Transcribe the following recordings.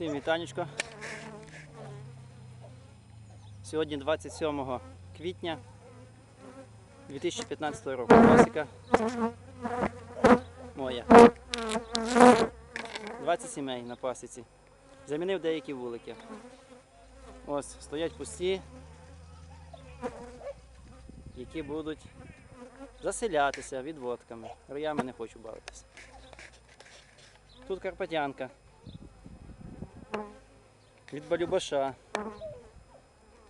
Всім вітанечко. Сьогодні 27 квітня 2015 року. Пасіка моя. 20 сімей на пасіці. Замінив деякі вулики. Ось стоять пусті, які будуть заселятися відводками. Роями не хочу бавитися. Тут Карпатянка. Від Балюбаша.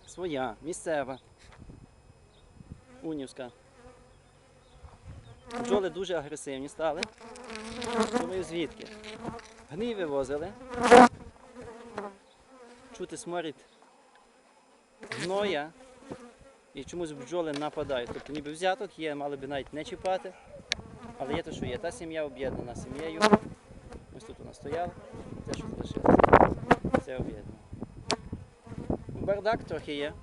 Своя, місцева. Унівська. Бджоли дуже агресивні стали. Думаю, звідки? Гній вивозили. Чути сморід гноя. І чомусь бджоли нападають. Тобто ніби взяток є, мали би навіть не чіпати. Але є те, що є. Та сім'я об'єднана сім'єю. Ось тут вона стояла, те, що залишилося. Це об'єднано. Бардак трохи є.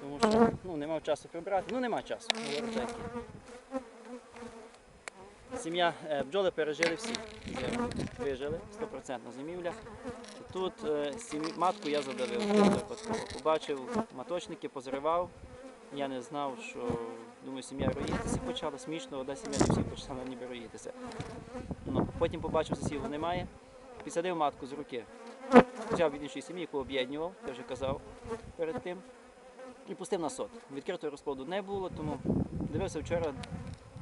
Тому що ну, не мав часу прибрати. Ну нема часу. так. Сім'я е, бджоли пережили всі. Вижили 100% зимівля. Тут е, матку я задавив випадково. Побачив маточники, позривав. Я не знав, що думаю, сім'я роїтися почала смішно, одна сім'я не всі почала ніби роїтися. Ну, потім побачив, засіву немає. Підсадив матку з руки. Взяв від іншої сім'ї, яку об'єднував, я вже казав перед тим. І пустив на сот. Відкритого розплоду не було, тому дивився вчора,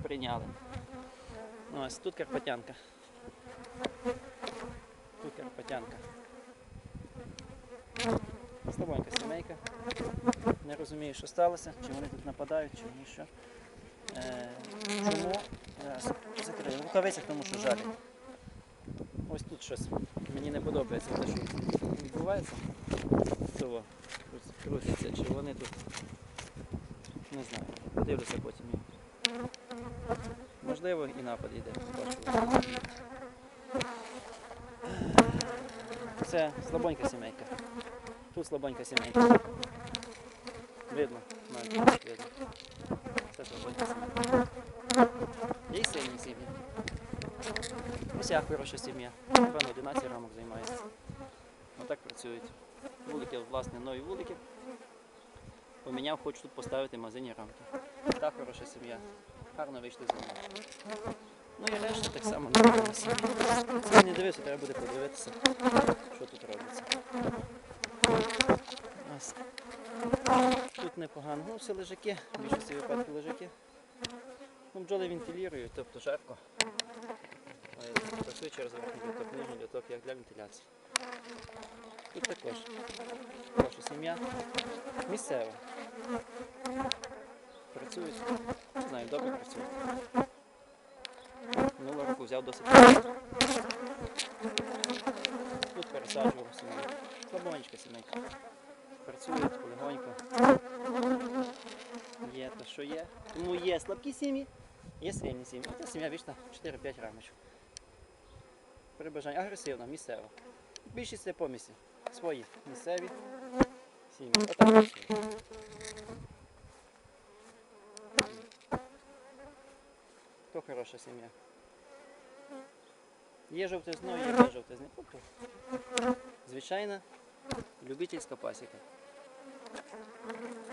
прийняли. Ось тут Карпатянка. Тут Карпатянка. Слабонька сімейка. Не розумію, що сталося, чи вони тут нападають, чи ні що. Е, чому? Зараз закрию. В рукавицях, тому що жаль. Ось тут щось. Мені не подобається те, що відбувається. Крут- крутиться, чи вони тут. Не знаю. Подивлюся потім. Можливо, і напад йде. Це слабонька сімейка. Тут слабонька сімейка. Видно, видно. Це слабонька сімейка. Є сильні сім'ї. Ось я хороша сім'я. Напевно, 11 рамок займається. Отак працюють. Вулики, власне, нові вулики. Поміняв, хочу тут поставити магазині рамки. Так хороша сім'я. Гарно вийшли з ними. Ну і решта так само нормальна сім'я. Це не дивився, треба буде подивитися, що тут робиться. Ось. Тут непогано. Ну, все лежаки, в більшості випадків лежаки. Ну, бджоли вентилюють, тобто жарко. Працює через льоток, нижній льоток, як для вентиляції. Тут також хороша сім'я. Місцева. Працюють, не знаю, добре працюють. Минулого року взяв досить. Тут пересаджував сім'ю. Слабонечка сімейка. Працюють полегонько. Є те, що є. Тому є слабкі сім'ї, є сильні сім'ї. Оця сім'я вічна 4-5 рамочок. При бажанні агресивна, місцева. Більшість це помісі. Свої місцеві сім'ї. Отак. То хороша сім'я. Є жовтизно, є без жовтизни. Тобто, звичайна любительська пасіка.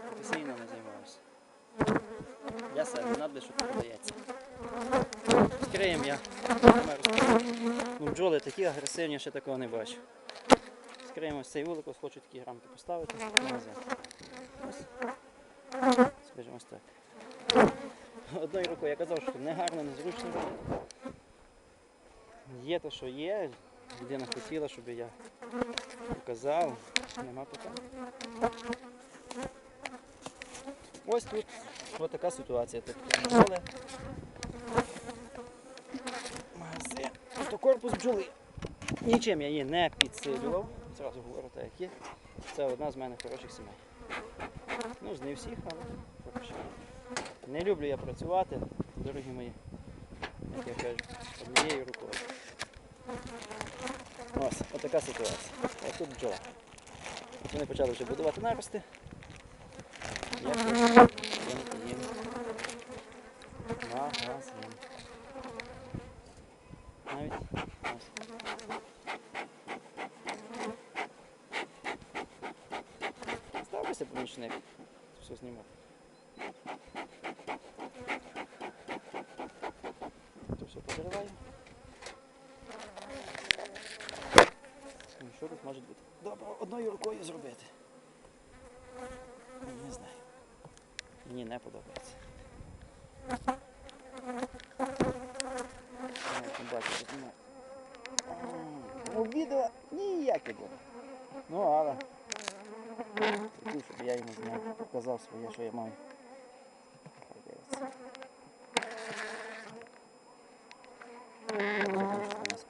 Професійно не займаюся. Я себе надо, що продається. Скриєм я. Ну, бджоли такі агресивні, ще такого не бачу. Скриємо ось цей вулик, ось хочу такі рамки поставити. Ось. Скажімо ось так. Одною рукою я казав, що не гарно, незручно. Є те, що є. Людина хотіла, щоб я показав. Нема питань. Ось тут ось така ситуація. Тобто. Магазин. Тобто корпус бджоли. Нічим я її не підсилював. Зразу говорю так, як є. Це одна з мене хороших сімей. Ну, з не всіх, але поки що. Не люблю я працювати, дорогі мої, як я кажу, однією рукою. Ось, отака ситуація. Ось тут бджола. Вони почали вже будувати нарости. Магазин. Навіть ось. Ставлюся помічник. Все зніму. Все позриваю. Що тут може бути? Добре, одною рукою зробити. Мені не подобається. Ну, Ну, відео ніяке було. Ну, але. Хотів, щоб я йому зняв, показав своє, що я маю. Хай дивиться. Так, закінчиться миска.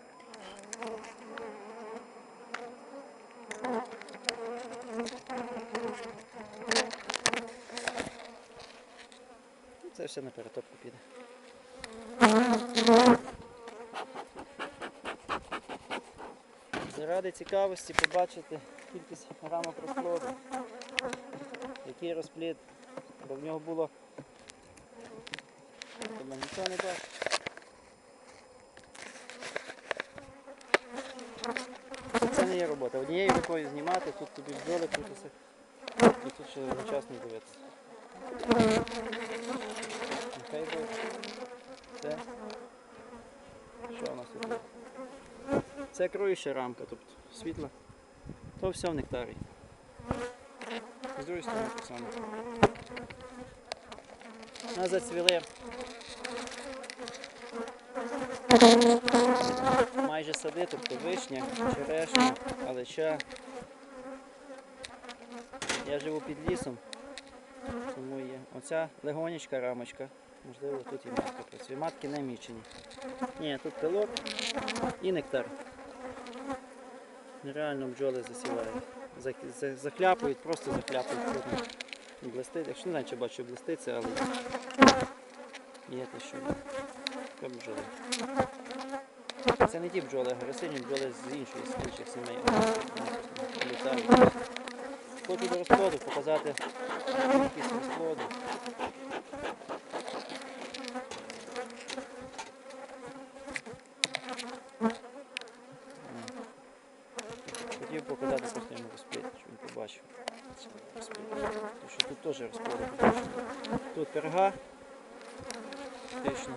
Ну, Це все на перетопку піде. Заради цікавості побачити кількість рамок розплоду, який розплід, бо в нього було. Тобто нічого не бачу. Це не є робота. Однією рукою знімати, тут тобі бджоли крутися, і тут ще одночасно дивитися. Нехай. Це. Що у нас тут? є? Це кроюча рамка, тобто світла. То все в нектарі. З другої сторони так само. Нас зацвіли майже сади, тобто вишня, черешня, алеча. Я живу під лісом, тому є. Оця легонечка рамочка. Можливо, тут і матка працює. Матки не мічені. Ні, тут пилок і нектар. Нереально бджоли засівають. Зак- за- Захляпують, просто захляпують. Блистить. Якщо не знаю, чи бачу блиститься, але є те, що. Така бджоли. Це не ті бджоли, агресивні бджоли з іншої з інших сімей. Літають. Хочу до розплоду показати кількість розплоду. Хотів показати просто йому розплід, щоб він побачив. Розплід. Тому що тут перга. Фактично.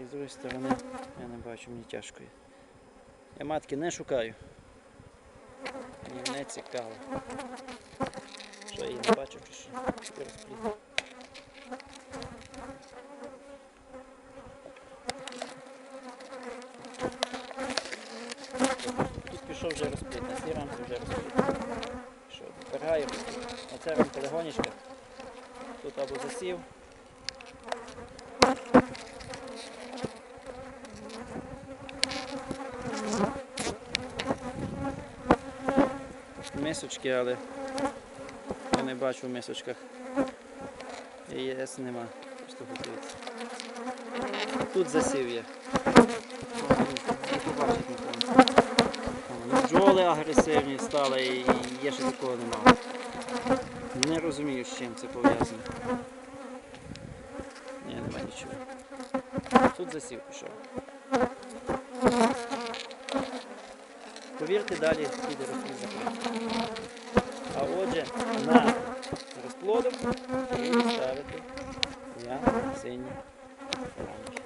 І з другої сторони я не бачу, мені тяжко. є. Я матки не шукаю. Мені не цікаво. Що я її не бачу, чи що? Розплід. Тут пішов вже розплід, на цій вже розплід. Оце рамка легонечка. Тут або засів. Мисочки, але я не бачу в мисочках. ЄС нема. Просто готується. Тут засів є. Бджоли агресивні стали і є ще такого немає. Не розумію, з чим це пов'язано. Ні, нема нічого. Тут засів пішов. Повірте, далі піде розплід закритий. А отже, на розплодок буду ставити я сині рамки.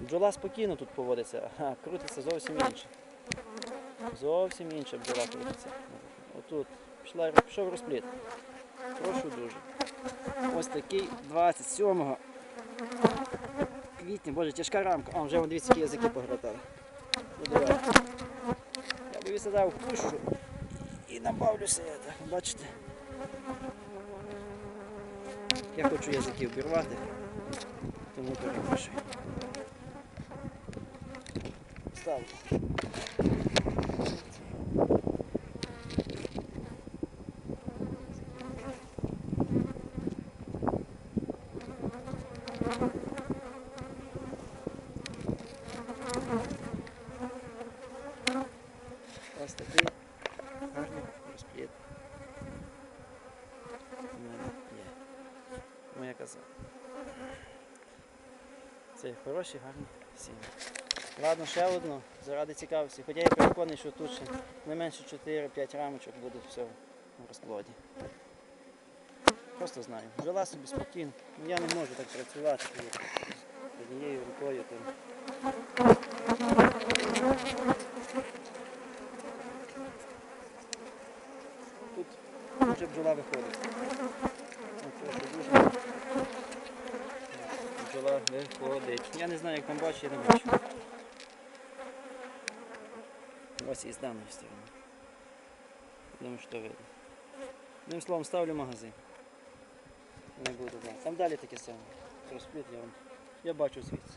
Бджола спокійно тут поводиться, а крутиться зовсім інше. Зовсім інша бджола крутиться. Отут пішов розплід. Прошу дуже. Ось такий 27 квітня, боже, тяжка рамка. А, вже дивіться, які язики погратали. Ну. Я би сюди впущу і набавлюся я так, бачите. Я хочу язики обірвати, тому перепрошую. Ставлю. Ось такий гарний розплід. У мене є. Моя каза. Це хороші, гарні сім'ї. Ладно, ще одну, заради цікавості. Хоча я переконаний, що тут ще не менше 4-5 рамочок буде все в розплоді. Просто знаю. Жила собі спокійно. Ну, Я не можу так працювати як однією рукою. Там. Тут вже бджола виходить. От, прошу дуже. Бджола виходить. Я не знаю, як там бачу, я не бачу. Ось і з даної сторони. Думаю, що видно. Одним словом, ставлю магазин. Не буду, да. Там далі таке саме. Розпліт я вам. Я бачу звідси.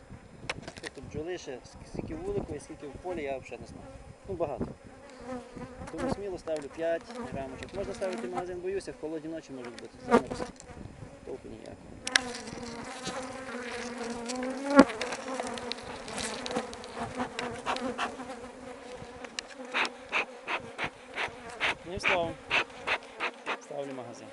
Тобто бджоли ще, скільки вулику і скільки в полі, я взагалі не знаю. Ну багато. Тому сміло ставлю 5 рамочок. Можна ставити магазин, боюся, в холодні ночі можуть бути. Заморозки. Толку ніякого. Ну і словом, ставлю магазин.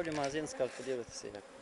Ставлю магазин, скажу, подивитися як.